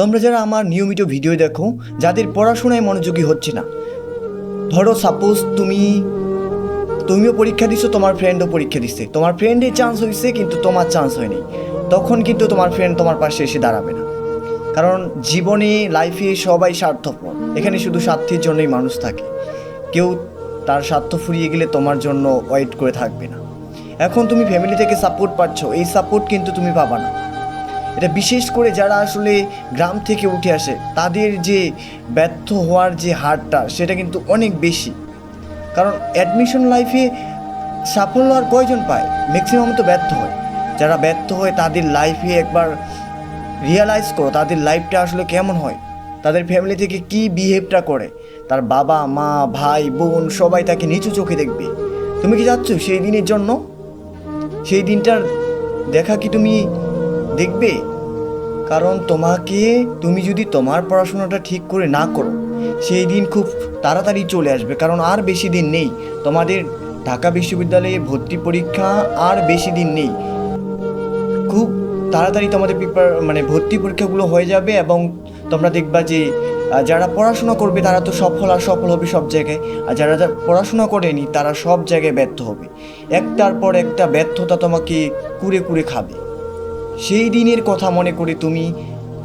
তোমরা যারা আমার নিয়মিত ভিডিও দেখো, যাদের পড়াশোনায় মনোযোগী হচ্ছে না, ধরো সাপোজ তুমি, তুমিও পরীক্ষা দিছো, তোমার ফ্রেন্ডও পরীক্ষা দিচ্ছে তোমার ফ্রেন্ডের চান্স হয়েছে কিন্তু তোমার চান্স হয়নি। তখন কিন্তু তোমার ফ্রেন্ড তোমার পাশে এসে দাঁড়াবে না। কারণ জীবনে লাইফে সবাই স্বার্থপর। এখানে শুধু স্বার্থের জন্যই মানুষ থাকে। কেউ তার স্বার্থ ফুরিয়ে গেলে তোমার জন্য ওয়েট করে থাকবে না। এখন তুমি ফ্যামিলি থেকে সাপোর্ট পাচ্ছ, এই সাপোর্ট কিন্তু তুমি পাবা না। এটা বিশেষ করে যারা আসলে গ্রাম থেকে উঠে আসে, তাদের যে ব্যর্থ হওয়ার যে হারটা, সেটা কিন্তু অনেক বেশি। কারণ অ্যাডমিশন লাইফে সাফল্য আর কয়জন পায়? ম্যাক্সিমাম তো ব্যর্থ হয়। যারা ব্যর্থ হয়, তাদের লাইফে একবার রিয়ালাইজ করো, তাদের লাইফটা আসলে কেমন হয়? তাদের ফ্যামিলি থেকে কি বিহেভটা করে? তার বাবা, মা, ভাই, বোন, সবাই তাকে নিচু চোখে দেখবে। তুমি কি যাচ্ছ সেই দিনের জন্য? সেই দিনটার দেখা কি তুমি দেখবে। কারণ তোমাকে তুমি যদি তোমার পড়াশোনাটা ঠিক করে না করো, সেই দিন খুব তাড়াতাড়ি চলে আসবে। কারণ আর বেশি দিন নেই। তোমাদের ঢাকা বিশ্ববিদ্যালয়ে ভর্তি পরীক্ষা আর বেশি দিন নেই। খুব তাড়াতাড়ি তোমাদের পেপার মানে ভর্তি পরীক্ষাগুলো হয়ে যাবে এবং তোমরা দেখবা যে যারা পড়াশোনা করবে তারা তো সফল আর সফল হবে সব জায়গায়। আর যারা যারা পড়াশোনা করেনি তারা সব জায়গায় ব্যর্থ হবে। একটার পর একটা ব্যর্থতা তোমাকে কুড়ে কুড়ে খাবে। সেই দিনের কথা মনে করে তুমি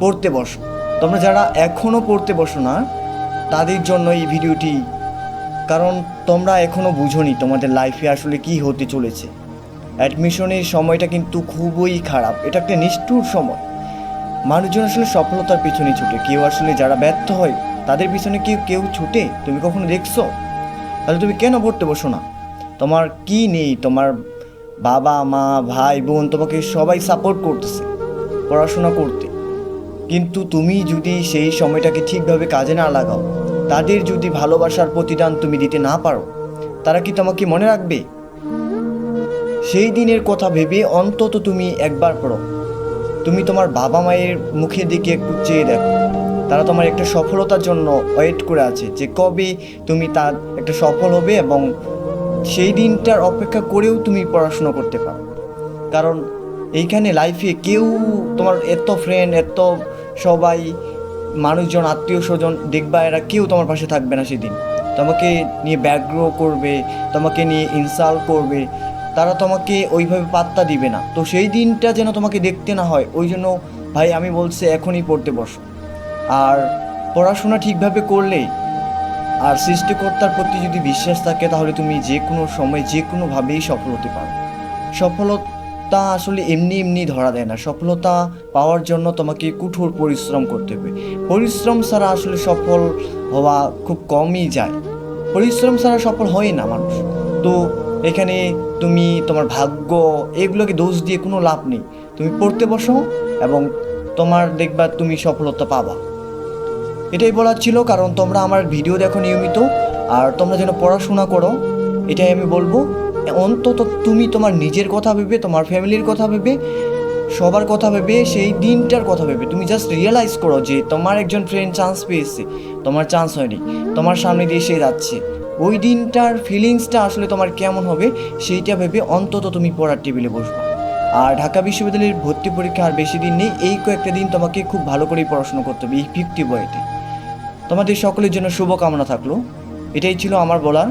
পড়তে বসো। তোমরা যারা এখনও পড়তে বসো না, তাদের জন্য এই ভিডিওটি, কারণ তোমরা এখনও বুঝোনি তোমাদের লাইফে আসলে কি হতে চলেছে। অ্যাডমিশনের সময়টা কিন্তু খুবই খারাপ, এটা একটা নিষ্ঠুর সময়। মানুষজন আসলে সফলতার পিছনে ছুটে, কেউ আসলে যারা ব্যর্থ হয়, তাদের পিছনে কেউ কেউ ছুটে, তুমি কখনো দেখছ? তাহলে তুমি কেন পড়তে বসো না? তোমার কি নেই? তোমার বাবা, মা, ভাই, বোন তোমাকে সবাই সাপোর্ট করতেছে, পড়াশোনা করতে। কিন্তু তুমি যদি সেই সময়টাকে ঠিকভাবে কাজে না লাগাও, তাদের যদি ভালোবাসার প্রতিদান তুমি দিতে না পারো, তারা কি তোমাকে মনে রাখবে? সেই দিনের কথা ভেবে অন্তত তুমি একবার পড়ো। তুমি তোমার বাবা মায়ের মুখের দিকে একটু চেয়ে দেখো। তারা তোমার একটা সফলতার জন্য ওয়েট করে আছে যে কবে তুমি তার একটা সফল হবে এবং সেই দিনটার অপেক্ষা করেও তুমি পড়াশোনা করতে পারো। কারণ এইখানে লাইফে কেউ তোমার এত ফ্রেন্ড এত সবাই, মানুষজন, আত্মীয় স্বজন, দেখবা এরা কেউ তোমার পাশে থাকবে না সেদিন। তোমাকে নিয়ে ব্যগ্র করবে, তোমাকে নিয়ে ইনসাল্ট করবে, তারা তোমাকে ওইভাবে পাত্তা দিবে না। তো সেই দিনটা যেন তোমাকে দেখতে না হয়, ওই জন্য ভাই আমি বলছি এখনই পড়তে বসো। আর পড়াশোনা ঠিকভাবে করলে আর সৃষ্টিকর্তার প্রতি যদি বিশ্বাস থাকে, তাহলে তুমি যে কোনো সময় যে কোনোভাবেই সফল হতে পারো। সফলতা আসলে এমনি এমনি ধরা দেয় না। সফলতা পাওয়ার জন্য তোমাকে কঠোর পরিশ্রম করতে হবে। পরিশ্রম ছাড়া আসলে সফল হওয়া খুব কমই যায়। পরিশ্রম ছাড়া সফল হয় না মানুষ। তো এখানে তুমি তোমার ভাগ্য, এগুলোকে দোষ দিয়ে কোনো লাভ নেই। তুমি পড়তে বসো এবং তোমার দেখবা তুমি সফলতা পাবা। এটাই বলার ছিল, কারণ তোমরা আমার ভিডিও দেখো নিয়মিত, আর তোমরা যেন পড়াশোনা করো, এটাই আমি বলব। অন্তত তুমি তোমার নিজের কথা ভেবে, তোমার ফ্যামিলির কথা ভেবে, সবার কথা ভেবে, সেই দিনটার কথা ভেবে। তুমি জাস্ট রিয়েলাইজ করো যে তোমার একজন ফ্রেন্ড চান্স পেয়েছে, তোমার চান্স হয়নি, তোমার সামনে দিয়ে সে যাচ্ছে। ওই দিনটার ফিলিংসটা আসলে তোমার কেমন হবে, সেইটা ভেবে অন্তত তুমি পড়ার টেবিলে বসবে। আর ঢাকা বিশ্ববিদ্যালয়ের ভর্তি পরীক্ষা আর বেশি দিন নেই, এই কয়েকটা দিন তোমাকে খুব ভালো করেই পড়াশোনা করতে হবে, এই ফিফটি বইতে। তোমাদের সকলের জন্য শুভকামনা থাকল। এটাই ছিল আমার বলার।